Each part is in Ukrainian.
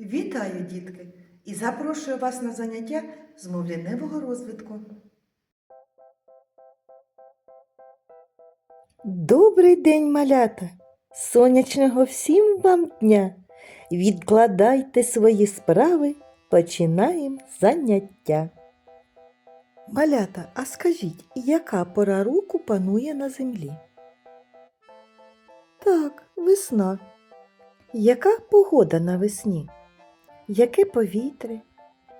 Вітаю, дітки! І запрошую вас на заняття з мовляневого розвитку. Добрий день, малята! Сонячного всім вам дня! Відкладайте свої справи, починаємо заняття. Малята, а скажіть, яка пора року панує на землі? Так, весна. Яка погода на весні? Яке повітря?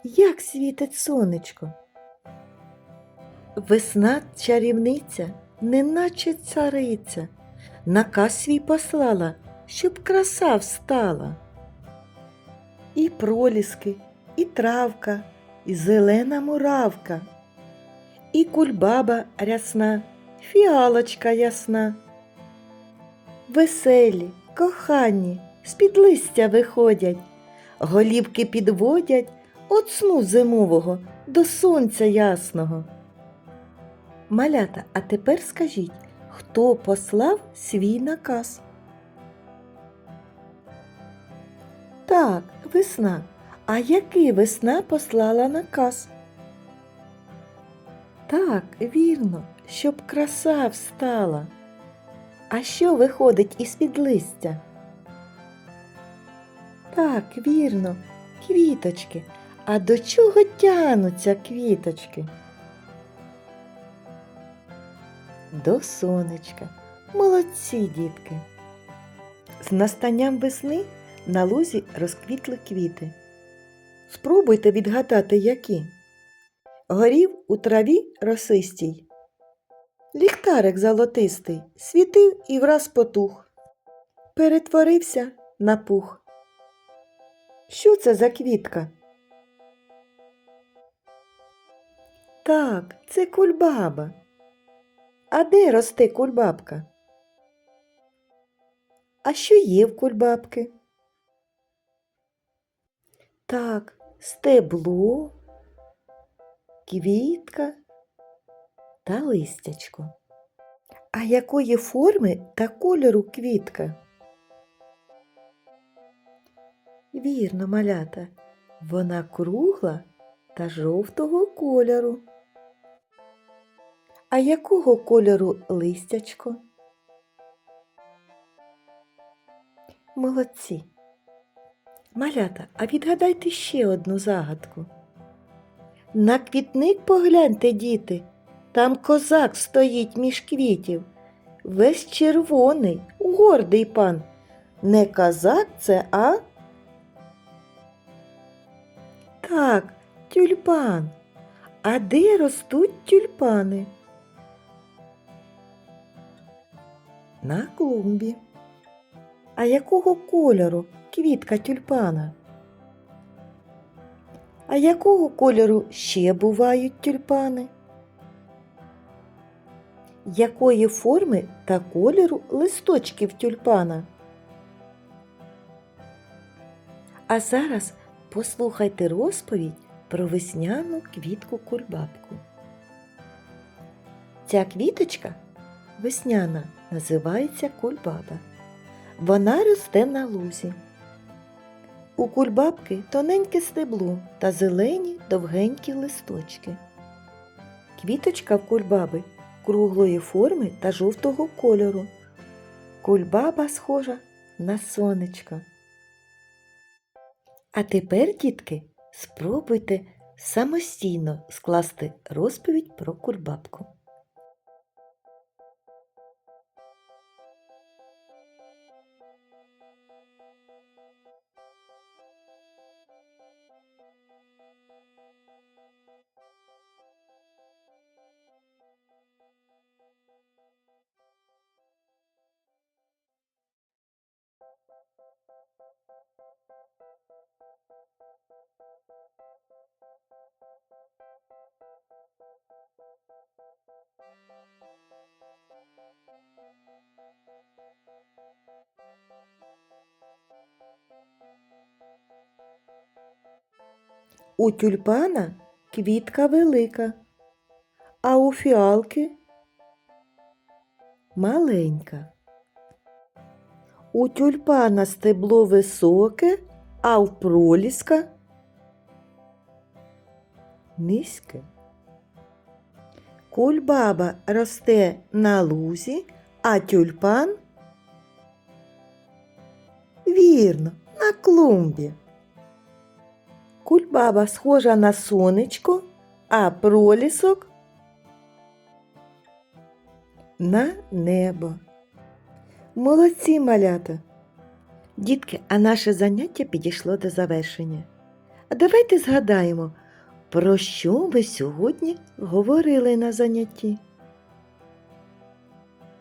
Як світить сонечко? Весна чарівниця, неначе цариця, наказ свій послала, щоб краса встала. І проліски, і травка, і зелена муравка, і кульбаба рясна, фіалочка ясна. Веселі, кохані, з-під листя виходять, голівки підводять от сну зимового до сонця ясного. Малята, а тепер скажіть, хто послав свій наказ? Так, весна. А який весна послала наказ? Так, вірно, щоб краса встала. А що виходить із під листя? Так, вірно, квіточки. А до чого тянуться квіточки? До сонечка. Молодці, дітки. З настанням весни на лузі розквітли квіти. Спробуйте відгадати, які. Горів у траві росистій. Ліхтарик золотистий світив і враз потух. Перетворився на пух. Що це за квітка? Так, це кульбаба. А де росте кульбабка? А що є в кульбабки? Так, стебло, квітка та листячко. А якої форми та кольору квітка? Вірно, малята, вона кругла та жовтого кольору. А якого кольору листячко? Молодці. Малята, а відгадайте ще одну загадку. На квітник погляньте, діти, там козак стоїть між квітів. Весь червоний, гордий пан. Не козак це, а? Так, тюльпан. А де ростуть тюльпани? На клумбі. А якого кольору квітка тюльпана? А якого кольору ще бувають тюльпани? Якої форми та кольору листочків тюльпана? А зараз послухайте розповідь про весняну квітку кульбабку. Ця квіточка весняна називається кульбаба. Вона росте на лузі. У кульбабки тоненьке стебло та зелені довгенькі листочки. Квіточка в кульбаби круглої форми та жовтого кольору. Кульбаба схожа на сонечко. А тепер, дітки, спробуйте самостійно скласти розповідь про кульбабку. У тюльпана квітка велика, а у фіалки маленька. У тюльпана стебло високе, а в проліска низьке. Кульбаба росте на лузі, а тюльпан вірно, на клумбі. Кульбаба схожа на сонечко, а пролісок на небо. Молодці малята! Дітки, а наше заняття підійшло до завершення. А давайте згадаємо, про що ми сьогодні говорили на занятті.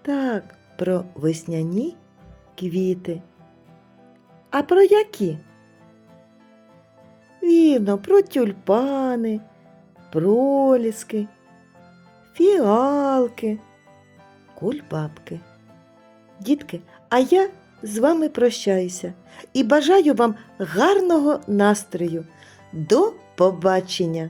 Так, про весняні квіти. А про які? Вірно, про тюльпани, проліски, фіалки, кульбабки. Дітки, а я з вами прощаюся і бажаю вам гарного настрою. До побачення!